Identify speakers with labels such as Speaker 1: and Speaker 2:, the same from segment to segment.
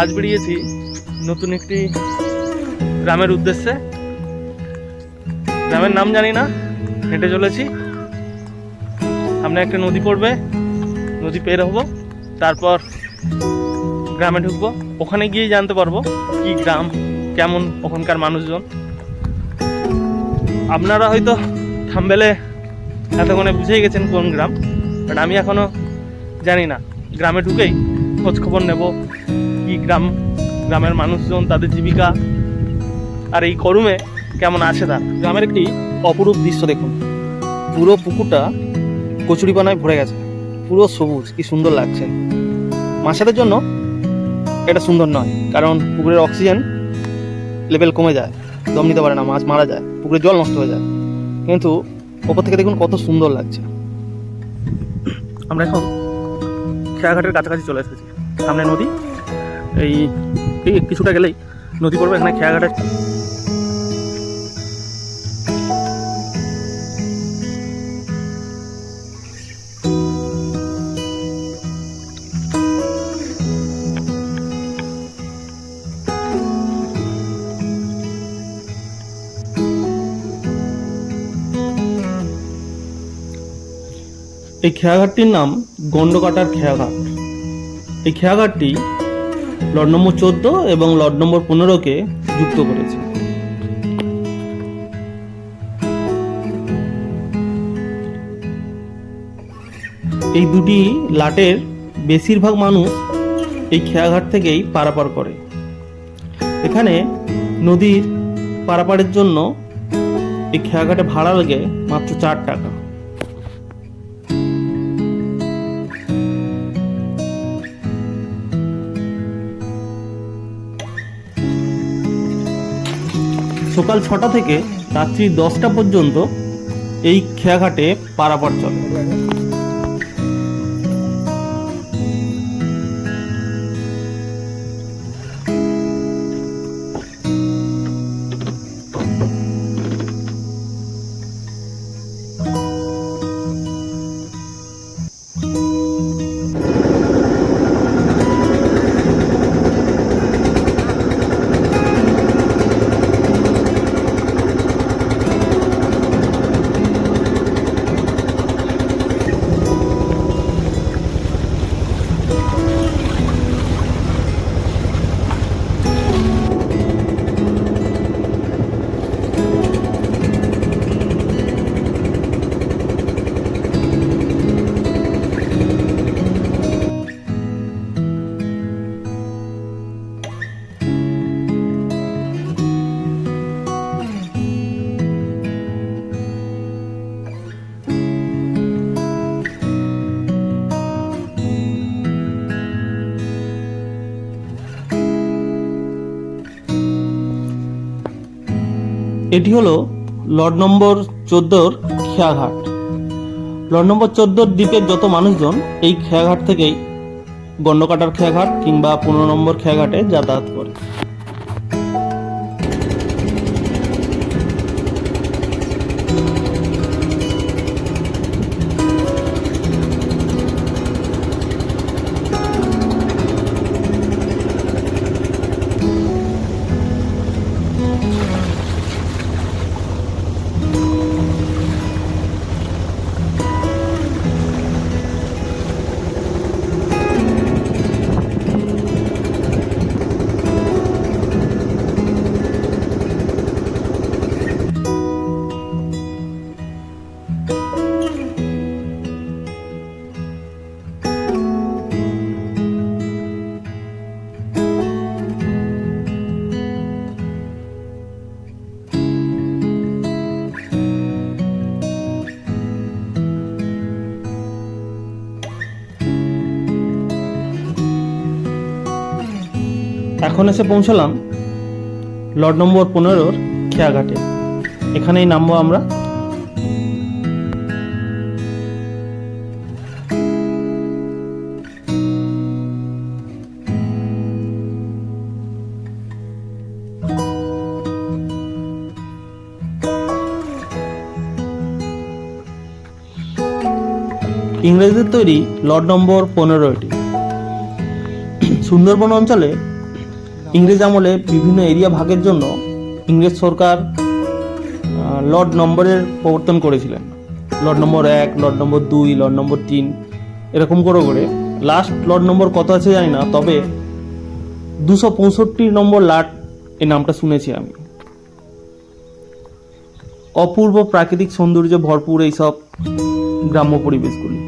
Speaker 1: আজ বেরিয়েছি নতুন একটি গ্রামের উদ্দেশ্যে। গ্রামের নাম জানি না। হেঁটে চলেছি। সামনে একটা নদী পড়বে, নদী পের হব, তারপর গ্রামে ঢুকবো। ওখানে গিয়ে জানতে পারব কি গ্রাম, কেমন ওখানকার মানুষজন। আপনারা হয়তো থামবেলে এতক্ষণে বুঝেই গেছেন কোন গ্রাম বাট আমি এখনও জানি না। গ্রামে ঢুকেই খোঁজ খবর নেব কি গ্রাম, গ্রামের মানুষজন, তাদের জীবিকা, আর এই করুমে কেমন আছে তার। গ্রামের একটি অপরূপ দৃশ্য দেখুন। পুরো পুকুরটা কচুরিপানায় ভরে গেছে। পুরো সবুজ, কি সুন্দর লাগছে। মাছেদের জন্য এটা সুন্দর নয়, কারণ পুকুরের অক্সিজেন লেভেল কমে যায়, দম নিতে পারে না, মাছ মারা যায়, পুকুরের জল নষ্ট হয়ে যায়। কিন্তু ওপর থেকে দেখুন কত সুন্দর লাগছে। আমরা এখন খেয়াঘাটের কাছাকাছি চলে এসেছি। সামনে নদী, এই কিছুটা গেলেই নদী পড়বে, এখানে খেয়াঘাটের এই খেয়াঘাটটির নাম গন্ডকাটার খেয়াঘাট। এই খেয়াঘাটটি লট নম্বর চোদ্দ এবং লট নম্বর পনেরোকে যুক্ত করেছে। এই দুটি লাটের বেশিরভাগ মানুষ এই খেয়াঘাট থেকেই পারাপার করে। এখানে নদীর পারাপারের জন্য এই খেয়াঘাটে ভাড়া লাগে মাত্র চার টাকা। সকাল ছটা থেকে রাত্রি দশটা পর্যন্ত এই খেয়াঘাটে পারাপার চলে। এটি হলো লর্ড নম্বর চোদ্দোর খেয়াঘাট। লর্ড নম্বর চোদ্দোর দ্বীপের যত মানুষজন এই খেয়াঘাট থেকেই গন্ডকাটার খেয়াঘাট কিংবা পনেরো নম্বর খেয়াঘাটে যাতায়াত করে। এখন এসে পৌঁছলাম লর্ড নম্বর পনেরোর খেয়াঘাটে। এখানেই নামবো আমরা। ইংরেজদের তৈরি লর্ড নম্বর পনেরো এটি। সুন্দরবন অঞ্চলে ইংরেজ আমলে বিভিন্ন এরিয়া ভাগের জন্য ইংরেজ সরকার লর্ড নম্বরের প্রবর্তন করেছিলেন। লর্ড নম্বর এক, লর্ড নম্বর দুই, লর্ড নম্বর তিন, এরকম করে করে। লাস্ট লর্ড নম্বর কত আছে জানি না, তবে দুশো পঁয়ষট্টি নম্বর লাট এই নামটা শুনেছি আমি। অপূর্ব প্রাকৃতিক সৌন্দর্যে ভরপুর এইসব গ্রাম্য পরিবেশগুলি।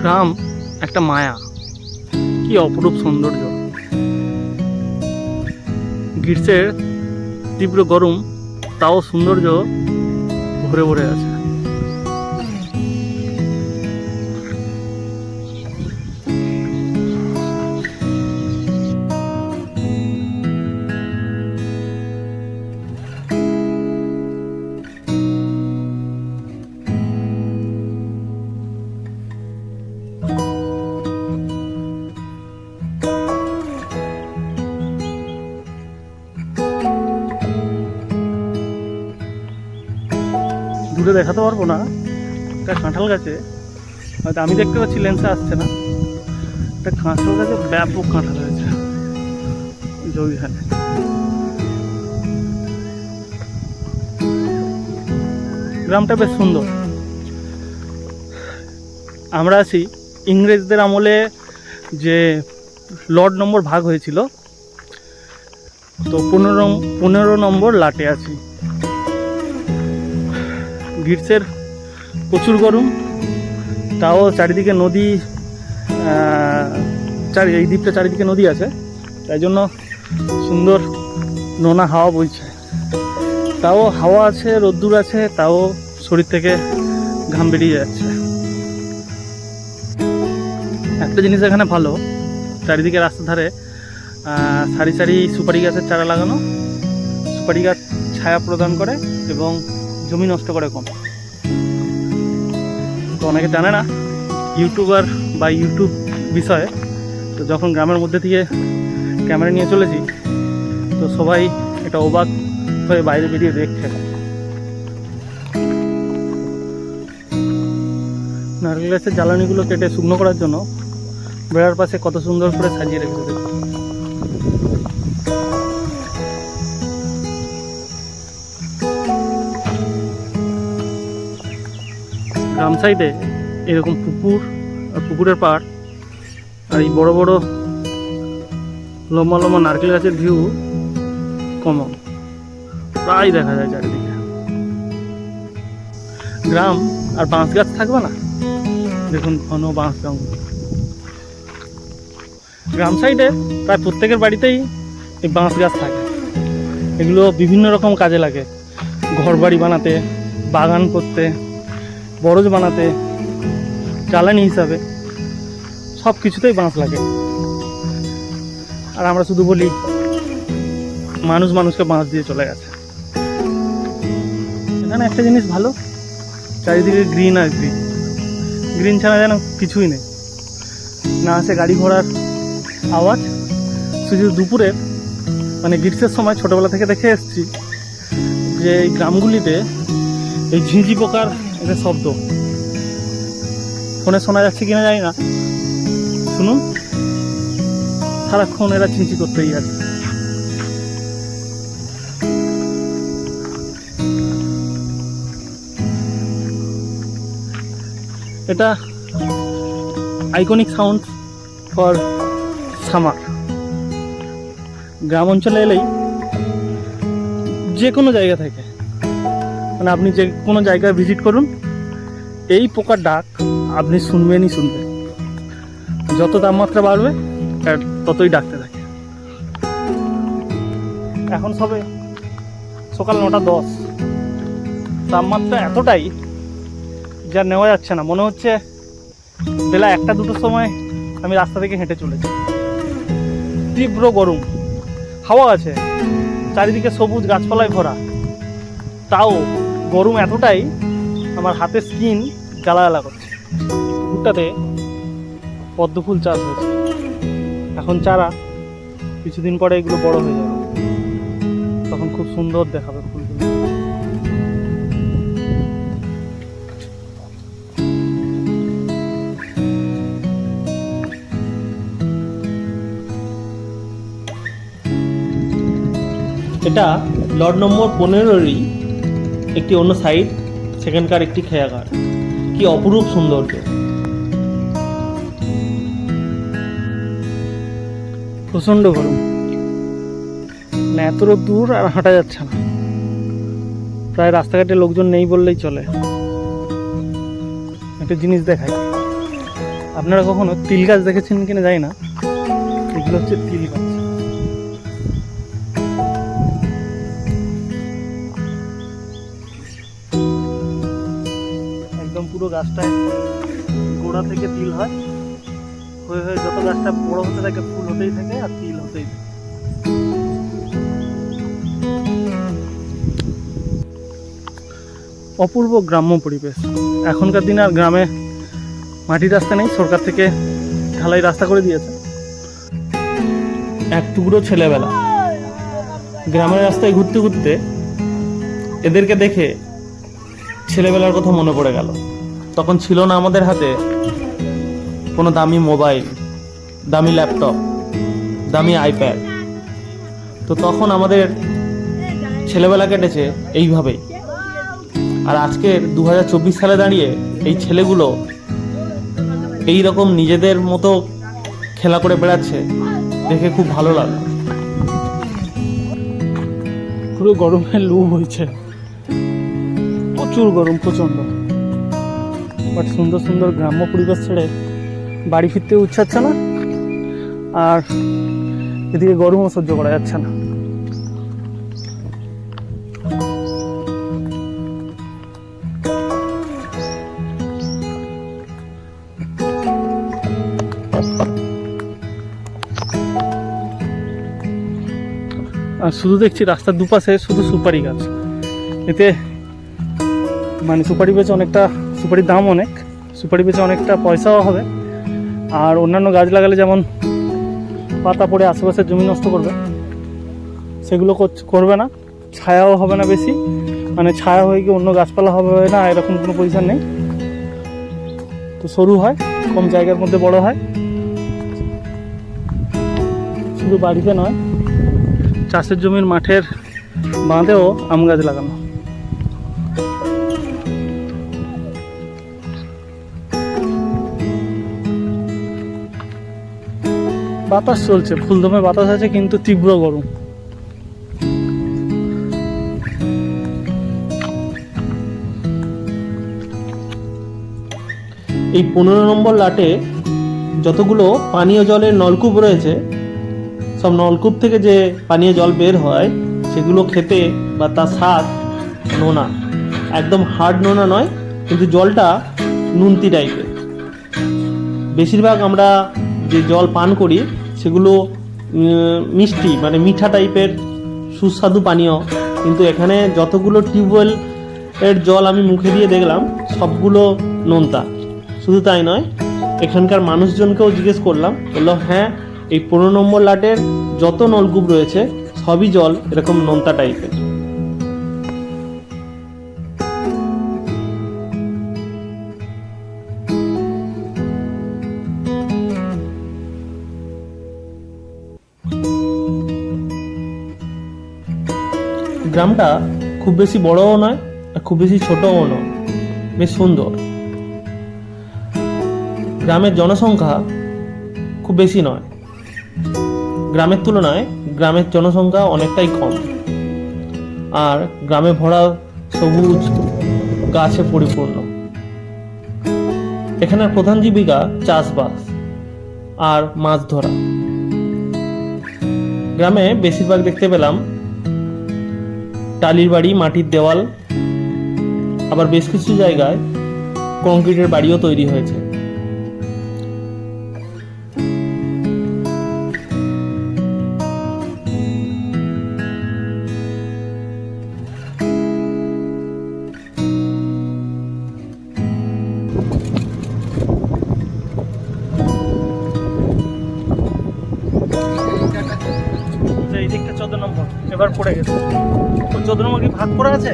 Speaker 1: গ্রাম একটা মায়া। কি অপরূপ সৌন্দর্য। গ্রীষ্মের তীব্র গরম তাও সৌন্দর্য ভরে ভরে আছে। দূরে দেখাতে পারব না। একটা কাঁঠাল গাছে। হয়তো আমি দেখতে পাচ্ছি, লেন্সে আসছে না। একটা কাঁঠাল গাছে ব্যাপক কাঁঠাল হয়েছে। যে গ্রামটা বেশ সুন্দর। আমরা আছি ইংরেজদের আমলে যে লর্ড নম্বর ভাগ হয়েছিল, তো পনেরো পনেরো নম্বর লাটে আছি। গ্রীষ্মের প্রচুর গরম। তাও চারিদিকে নদী চারি, এই দ্বীপটা চারিদিকে নদী আছে। তাই জন্য সুন্দর নোনা হাওয়া বইছে। তাও হাওয়া আছে, রোদ্দুর আছে, তাও শরীর থেকে ঘাম বেরিয়ে যাচ্ছে। একটা জিনিস এখানে ভালো, চারিদিকে রাস্তার ধারে সারি সারি সুপারি গাছের চারা লাগানো, সুপারি গাছ ছায়া প্রদান করে এবং জমি নষ্ট করে কম। তো অনেকে জানে না, ইউটিউবার বা ইউটিউব বিষয়ে, তো যখন গ্রামের মধ্যে থেকে ক্যামেরা নিয়ে চলেছি, তো সবাই এটা অবাক হয়ে বাইরে বেরিয়ে দেখছে। নারকেল গাছের জ্বালানিগুলো কেটে শুকনো করার জন্য বেড়ার পাশে কত সুন্দর করে সাজিয়ে রেখেছে। সাইডে এরকম পুকুর আর পুকুরের পাড় আর এই বড় বড় লম্বা লম্বা নারকেল গাছের ভিউ কমন প্রায় দেখা যায় চারিদিকে। গ্রাম আর বাঁশ গাছ থাকবে না? দেখুন ঘন বাঁশ জঙ্গল। গ্রাম সাইডে প্রায় প্রত্যেকের বাড়িতেই এই বাঁশ গাছ থাকে। এগুলো বিভিন্ন রকম কাজে লাগে। ঘর বাড়ি বানাতে, বাগান করতে বরজ বানাতে, জ্বালানি হিসাবে সব কিছুতেই বাঁশ লাগে। আর আমরা শুধু বলি, মানুষ মানুষকে বাঁশ দিয়ে চলে গেছে। এখানে একটা জিনিস ভালো, চারিদিকে গ্রিন আর গ্রিন গ্রিন ছাড়া যেন কিছুই নেই। না আছে গাড়ি ঘোড়ার আওয়াজ। শুধু দুপুরে মানে গ্রীষ্মের সময় ছোটোবেলা থেকে দেখে এসেছি যে এই গ্রামগুলিতে এই ঝিঁঝি পোকার একটা শব্দ। ফোনে শোনা যাচ্ছে কিনা জানি না। শুনুন। সারাক্ষণ এরা ঝিঁঝি করতেই আছে। এটা আইকনিক সাউন্ড ফর সামার গ্রাম অঞ্চলে এলেই যে কোনো জায়গা থেকে মানে আপনি যে কোনো জায়গায় ভিজিট করুন, এই পোকার ডাক আপনি শুনবেনই শুনবেন। যত তাপমাত্রা বাড়বে ততই ডাকতে থাকে। এখন সবে সকাল নটা দশ। তাপমাত্রা এতটাই যা নেওয়া যাচ্ছে না। মনে হচ্ছে বেলা একটা দুটোর সময় আমি রাস্তা থেকে হেঁটে চলেছি তীব্র গরম। হাওয়া আছে। চারিদিকে সবুজ গাছপালায় ভরা। তাও গরম এতটাই, আমার হাতের স্কিন জ্বালা জ্বালা করছে। পুকুরটাতে পদ্ম ফুল চাষ হয়েছে। এখন চারা কিছুদিন পরে এগুলো বড় হয়ে যাবে। তখন খুব সুন্দর দেখাবে ফুলগুলো। এটা লট নম্বর পনেরোরই একটি অন্য সাইড, সেখানকার একটি খেয়াঘাট কি অপরূপ সৌন্দর্য। প্রচণ্ড গরম। মানে এত দূর আর হাঁটা যাচ্ছে না। প্রায় রাস্তাঘাটে লোকজন নেই বললেই চলে। একটা জিনিস দেখাই। আপনারা কখনো তিল গাছ দেখেছেন কিনা জানি না। এগুলো হচ্ছে তিল গাছ। গাছটায় গোড়া থেকে তিল হয়। হয়ে হয়ে যত গাছটা বড় হতে থাকে, ফুল হতেই থাকে আর তিল হতেই থাকে। অপূর্ব গ্রাম্য পরিবেশ। এখনকার দিনে আর গ্রামে মাটির রাস্তা নেই, সরকার থেকে ঢালাই রাস্তা করে দিয়েছে। এক টুকরো ছেলেবেলা। গ্রামের রাস্তায় ঘুরতে ঘুরতে এদেরকে দেখে ছেলেবেলার কথা মনে পড়ে গেল। তখন ছিল না আমাদের হাতে কোনো দামি মোবাইল, দামি ল্যাপটপ, দামি আইপ্যাড। তো তখন আমাদের ছেলেবেলা কেটেছে এইভাবেই আর আজকের দু হাজার চব্বিশ সালে দাঁড়িয়ে এই ছেলেগুলো এই রকম নিজেদের মতো খেলা করে বেড়াচ্ছে, দেখে খুব ভালো লাগল। পুরো গরমে লু হয়েছে। প্রচুর গরম, প্রচণ্ড। বাট সুন্দর সুন্দর গ্রাম্য পরিবেশ ছেড়ে বাড়ি ফিরতে ইচ্ছা হচ্ছে না। আর এদিকে গরমও সহ্য করা যাচ্ছে না। আর শুধু দেখছি রাস্তার দুপাশে শুধু সুপারি গাছ। এতে মানে সুপারি বেচে অনেকটা সুপারির দাম অনেক, সুপারি বেচে অনেকটা পয়সাও হবে। আর অন্যান্য গাছ লাগালে যেমন পাতা পড়ে আশেপাশের জমি নষ্ট করবে, সেগুলো করবে না, ছায়াও হবে না বেশি। মানে ছায়া হয়ে গিয়ে অন্য গাছপালা হবে না, এরকম কোনো পজিশন নেই। তো সরু হয়, কম জায়গার মধ্যে বড় হয়। শুধু বাড়িতে নয়, চাষের জমির মাঠের বাঁধেও আম গাছ লাগানো বাতাস চলছে, ফুলদমে বাতাস আছে কিন্তু তীব্র গরম। এই পনেরো নম্বর লাটে যতগুলো পানীয় জলের নলকূপ রয়েছে, সব নলকূপ থেকে যে পানীয় জল বের হয়, সেগুলো খেতে বা তার স্বাদ নোনা। একদম হার্ড নোনা নয়, কিন্তু জলটা নুনতি টাইপের বেশিরভাগ আমরা যে জল পান করি সেগুলো মিষ্টি মানে মিঠা টাইপের সুস্বাদু পানীয়। কিন্তু এখানে যতগুলো টিউবওয়েল এর জল আমি মুখে দিয়ে দেখলাম, সবগুলো নোনতা। শুধু তাই নয়, এখানকার মানুষজনকেও জিজ্ঞেস করলাম, বলল হ্যাঁ এই পনেরো নম্বর লাটের যত নলকূপ রয়েছে, সবই জল, এরকম নোনতা টাইপের। গ্রামটা খুব বেশি বড়ও নয় আর খুব বেশি ছোটও নয়। বেশ সুন্দর। গ্রামের জনসংখ্যা খুব বেশি নয়। গ্রামের তুলনায় গ্রামের জনসংখ্যা অনেকটাই কম। আর গ্রামে ভরা
Speaker 2: সবুজ গাছে পরিপূর্ণ। এখানের প্রধান জীবিকা চাষবাস আর মাছ ধরা। গ্রামে বেশিরভাগ দেখতে পেলাম টালির বাড়ি মাটির দেওয়াল আবার বেশ কিছু জায়গায় কংক্রিটের বাড়িও তৈরি হয়েছে। করা আছে?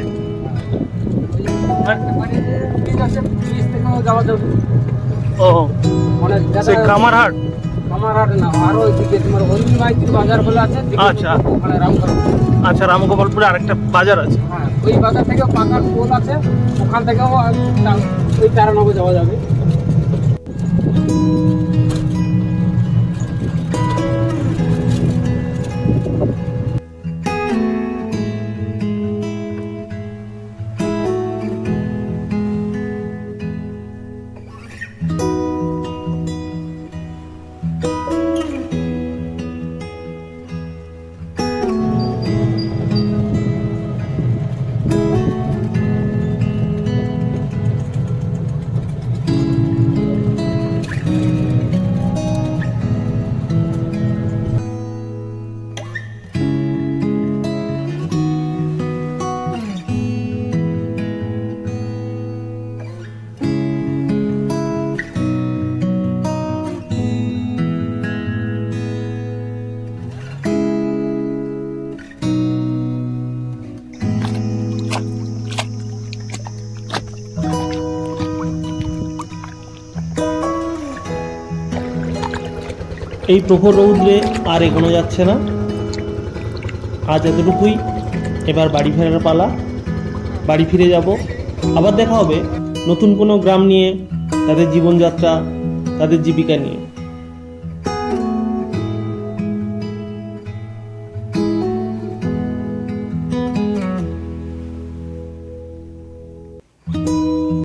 Speaker 2: ও
Speaker 3: না বাজার বলে আছে
Speaker 2: আচ্ছা।
Speaker 3: ওখানে
Speaker 2: আচ্ছা রামগোপালপুরে আরেকটা বাজার আছে।
Speaker 3: হ্যাঁ ওই বাজার থেকে পাকার পোল আছে ওখান থেকেও ওই তারানবে যাওয়া যাবে। you.
Speaker 2: এই প্রখর রৌদ্রে আর এগোনো যাচ্ছে না। আজ এতটুকুই। এবার বাড়ি ফেরার পালা। বাড়ি ফিরে যাব। আবার দেখা হবে নতুন কোনো গ্রাম নিয়ে, তাদের জীবনযাত্রা, তাদের জীবিকা নিয়ে।